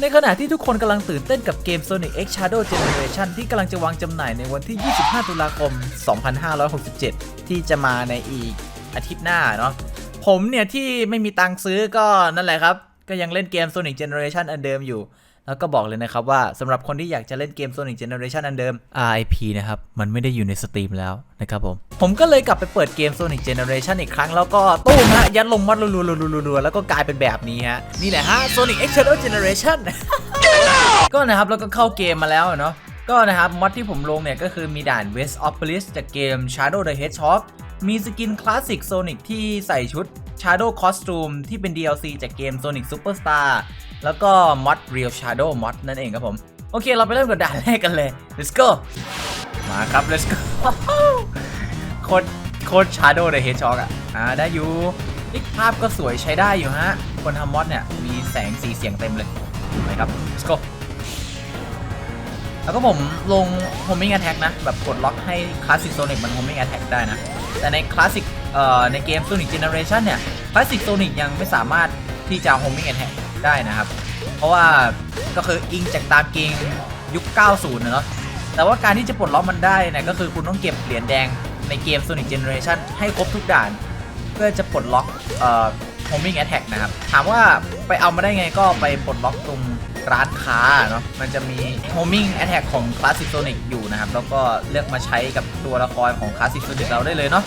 ในขณะที่ทุกคนกำลังตื่นเต้นกับเกม Sonic X Shadow Generation ที่กำลังจะวางจำหน่ายในวันที่ 25 ตุลาคม 2567 ที่จะมาในอีกอาทิตย์หน้าเนาะผมเนี่ยที่ไม่มีตังค์ซื้อก็นั่นแหละครับ ก็ยังเล่นเกม Sonic Generation อันเดิมอยู่ แล้วก็บอกเลยนะครับว่าสำหรับคนที่อยากจะเล่นเกม Sonic Generation อันเดิม RIP นะครับ มันไม่ได้อยู่ในสตรีมแล้วนะครับผม ผมก็เลยกลับไปเปิดเกม Sonic Generation อีกครั้ง แล้วก็ตู้มฮะยัดลงมัดรัวๆๆๆแล้วก็กลายเป็นแบบนี้ฮะ นี่แหละฮะ Sonic X Shadow Generation ก็นะครับ แล้วก็เข้าเกมมาแล้วเนาะก็นะครับมอดที่ผมลงเนี่ยก็คือมีด่าน West o p o l i c e จากเกม Shadow the Hedgehog มีสกินคลาสสิก Sonic ที่ใส่ชุด Shadow Costume ที่เป็น DLC จากเกม Sonic Superstar แล้วก็มอด Real Shadow Mod นั่นเองครับผม โอเคเราไปเริ่มกับด่านแรกกันเลย let's go มาครับ let's go โคตรโคตร Shadow the Hedgehog อะอ่าได้อยู่อีกภาพก็สวยใช้ได้อยู่ฮะ คนทำมอดเนี่ย มีแสงสีเสียงเต็มเลยไปครับ let's go แล้วก็ผมลง homing attack นะ แบบกดล็อกให้ classic sonic มัน homing attack ได้นะ แต่ใน classic เอ่อในเกม sonic generation เนี่ย classic sonic ยังไม่สามารถที่จะ homing attack ได้นะครับ เพราะว่าก็คืออิงจากตามเกมยุค 90นะเนาะแต่ว่าการที่จะปลดล็อกมันได้เนี่ยก็คือคุณต้องเก็บเหรียญแดง ในเกม Sonic Generation ให้ครบทุกด่าน เพื่อจะปลดล็อกเอ่อ homing attack นะครับ ถามว่าไปเอามาได้ไงก็ไปปลดล็อกตรงร้านค้าเนาะมันจะมี homing attack ของ Classic Sonic อยู่นะครับ แล้วก็เลือกมาใช้กับตัวละครของ Classic Sonic เราได้เลยเนาะ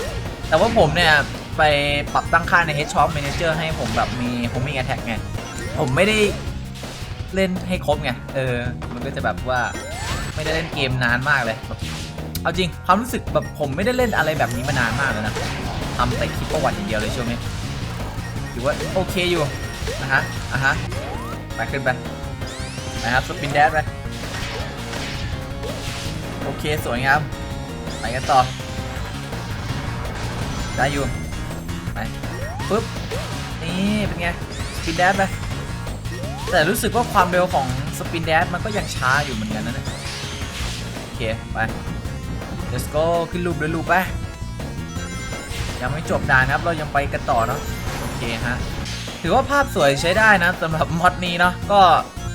แต่ว่าผมเนี่ย ไปปรับตั้งค่าใน Hedgehog Manager ให้ผมแบบมี homing attack ไง ผมไม่ได้เล่นให้ครบไง เออ มันก็จะแบบว่าไม่ได้เล่นเกมนานมากเลยแบบ เอาจริงความรู้สึกแบบผมไม่ได้เล่นอะไรแบบนี้มานานมากแล้วนะทำแต่คลิปประวัติอย่างเดียวเลยช่วงนี้ถือว่าโอเคอยู่นะฮะอะฮะไปขึ้นไปนะครับสปินแดดไปโอเคสวยงามไปกันต่อได้อยู่ไปปึ๊บนี่เป็นไงสปินแดดไปแต่รู้สึกว่าความเร็วของสปินแดดมันก็ยังช้าอยู่เหมือนกันนะเนี่ยโอเค ไป let's go ขึ้นรูปเลยรูปไปยังไม่จบด่านนะครับ เรายังไปกันต่อเนาะโอเคฮะ ถือว่าภาพสวยใช้ได้นะสำหรับมอดนี้เนาะก็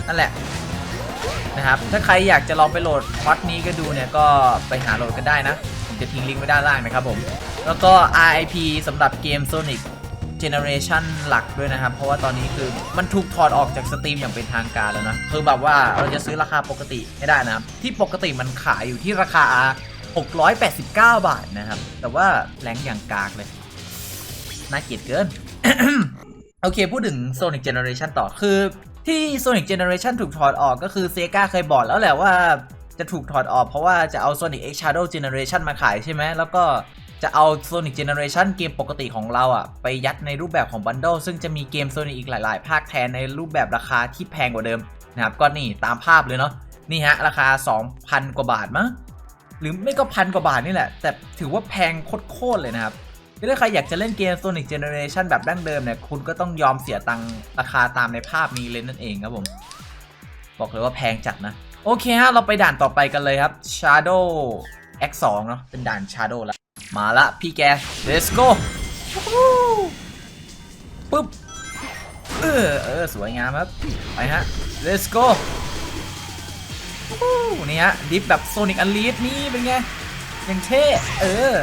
นั่นแหละนะครับ ถ้าใครอยากจะลองไปโหลดมอดนี้ก็ดูเนี่ยก็ไปหาโหลดกันได้นะ ผมจะทิ้งลิงก์ไว้ด้านล่างนะครับผม แล้วก็ RIP สำหรับเกม Sonic Generation หลักด้วยนะครับ เพราะว่าตอนนี้คือมันถูกถอดออกจากสตรีมอย่างเป็นทางการแล้วนะ คือแบบว่าเราจะซื้อราคาปกติไม่ได้นะครับ ที่ปกติมันขายอยู่ที่ราคา 689 บาทนะครับ แต่ว่าแรงอย่างกากเลย น่าเกลียดเกิน โอเค พูดถึง Sonic Generation ต่อคือที่ Sonic Generation ถูกถอดออกก็คือ Sega เคยบอกแล้วแหละว่าจะถูกถอดออกเพราะว่าจะเอา Sonic X Shadow Generation มาขายใช่ไหม แล้วก็จะเอา Sonic Generation เกมปกติของเราอะไปยัดในรูปแบบของบันเดิลซึ่งจะมีเกม Sonic อีกหลาย ๆ ภาคแทนในรูปแบบราคาที่แพงกว่าเดิมนะครับ ก็นี่ตามภาพเลยเนาะ นี่ฮะ ราคา 2,000 กว่าบาทมั้ง หรือไม่ก็พันกว่าบาทนี่แหละ แต่ถือว่าแพงโคตรๆเลยนะครับถ้าใครอยากจะเล่นเกม Sonic Generation แบบดั้งเดิมเนี่ย คุณก็ต้องยอมเสียตังค์ราคาตามในภาพนี้เลยนั่นเองครับผม บอกเลยว่าแพงจัดนะ โอเคฮะ เราไปด่านต่อไปกันเลยครับ Shadow X2 เนาะเป็นด่าน Shadow แล้ว มาละพี่แก let's go ปุ๊บ เออเออสวยงามครับ ไปฮะ let's go นี่ฮะดิฟแบบโซนิกอันลีดนี่เป็นไงยังเท่เออ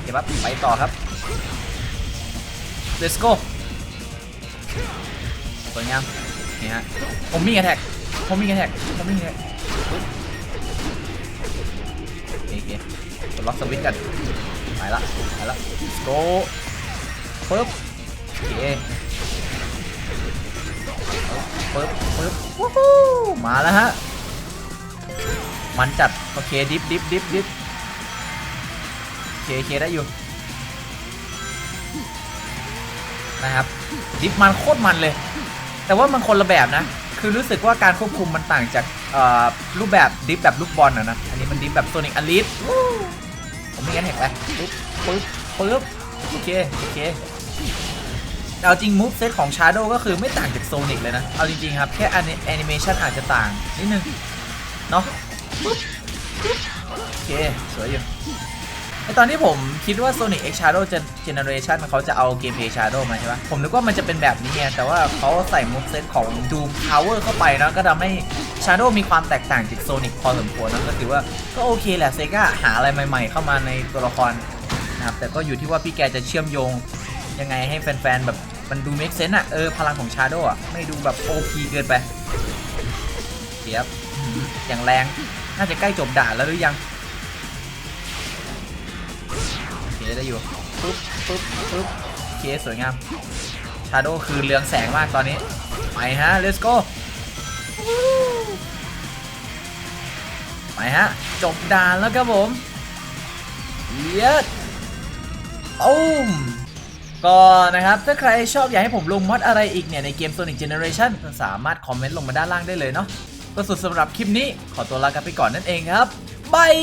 เดี๋ยวครับไปต่อครับ let's go สวยงามนี่ฮะผมมีแท็กผมมีแท็กผมมีแท็กโอเคโอเคกดล็อกสวิตช์กันไปละไปละ let's go ปึ๊บโอเคปึ๊บปึ๊บวู้ฮู้มาแล้วฮะ มันจัด โอเค ดิฟดิฟดิฟดิฟโอเคโอเคได้อยู่ นะครับ ดิฟมันโคตรมันเลย แต่ว่ามันคนละแบบนะ คือรู้สึกว่าการควบคุมมันต่างจากรูปแบบดิฟแบบลูกบอลนะนะ อันนี้มันดิฟแบบโซนิกอลิสผมไม่งั้นแหกไปปึ๊บปึ๊บปึ๊บโอเคโอเคเอาจริงมูฟเซตของ Shadow ก็คือไม่ต่างจากโซนิกเลยนะ เอาจริงๆครับ แค่แอนิเมชันอาจจะต่างนิดนึง เนาะ โอเค สวยอยู่ไอตอนที่ผมคิดว่า Sonic X Shadow Gen- Generation เขาจะเอาเกมเพย์ Shadow มาใช่ปะผมนึกว่ามันจะเป็นแบบนี้ไงแต่ว่าเขาใส่มุกเซตของ Doom Power เข้าไปนะก็ทำให้ Shadow มีความแตกต่างจาก Sonic พอสมควรนะก็ถือว่าก็โอเคแหละเซกาหาอะไรใหม่ๆ เข้ามาในตัวละครนะครับแต่ก็อยู่ที่ว่าพี่แกจะเชื่อมโยง ยังไงให้แฟนๆ แบบมันดู make sense อะเออ พลังของ Shadow อะไม่ดูแบบ OP เกินไปเสียบ อย่างแรง น่าจะใกล้จบด่านแล้วหรือยังโอเคได้อยู่ปุ๊บปุ๊บปุ๊บโอเคสวยงามชาโดคือเรืองแสงมากตอนนี้ ไปฮะ let's go ไปฮะ จบด่านแล้วครับผม เย็ดตูมก็นะครับ ถ้าใครชอบอยากให้ผมลงมอดอะไรอีกเนี่ย ในเกม Sonic Generation สามารถคอมเมนต์ลงมาด้านล่างได้เลยเนาะ ก็สุดสำหรับคลิปนี้ขอตัวลากันไปก่อนนั่นเองครับบาย